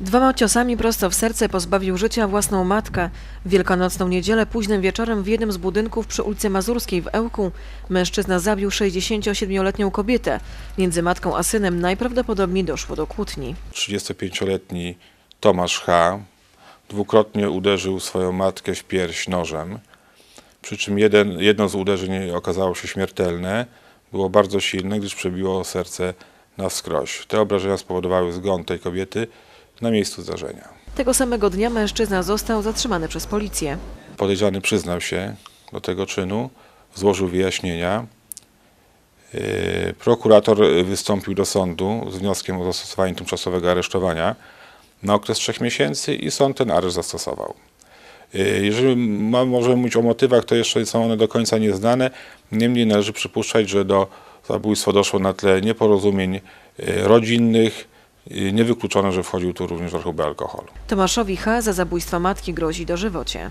Dwoma ciosami prosto w serce pozbawił życia własną matkę. W wielkanocną niedzielę późnym wieczorem w jednym z budynków przy ulicy Mazurskiej w Ełku mężczyzna zabił 67-letnią kobietę. Między matką a synem najprawdopodobniej doszło do kłótni. 35-letni Tomasz H. dwukrotnie uderzył swoją matkę w pierś nożem. Przy czym jeden, jedno z uderzeń okazało się śmiertelne. Było bardzo silne, gdyż przebiło serce na wskroś. Te obrażenia spowodowały zgon tej kobiety na miejscu zdarzenia. Tego samego dnia mężczyzna został zatrzymany przez policję. Podejrzany przyznał się do tego czynu, złożył wyjaśnienia. Yy, Prokurator wystąpił do sądu z wnioskiem o zastosowanie tymczasowego aresztowania na okres trzech miesięcy i sąd ten areszt zastosował. Yy, Jeżeli ma, możemy mówić o motywach, to jeszcze są one do końca nieznane. Niemniej należy przypuszczać, że do zabójstwa doszło na tle nieporozumień yy, rodzinnych. Niewykluczone, że wchodził tu również rachubę alkoholu. Tomaszowi H. za zabójstwo matki grozi dożywocie.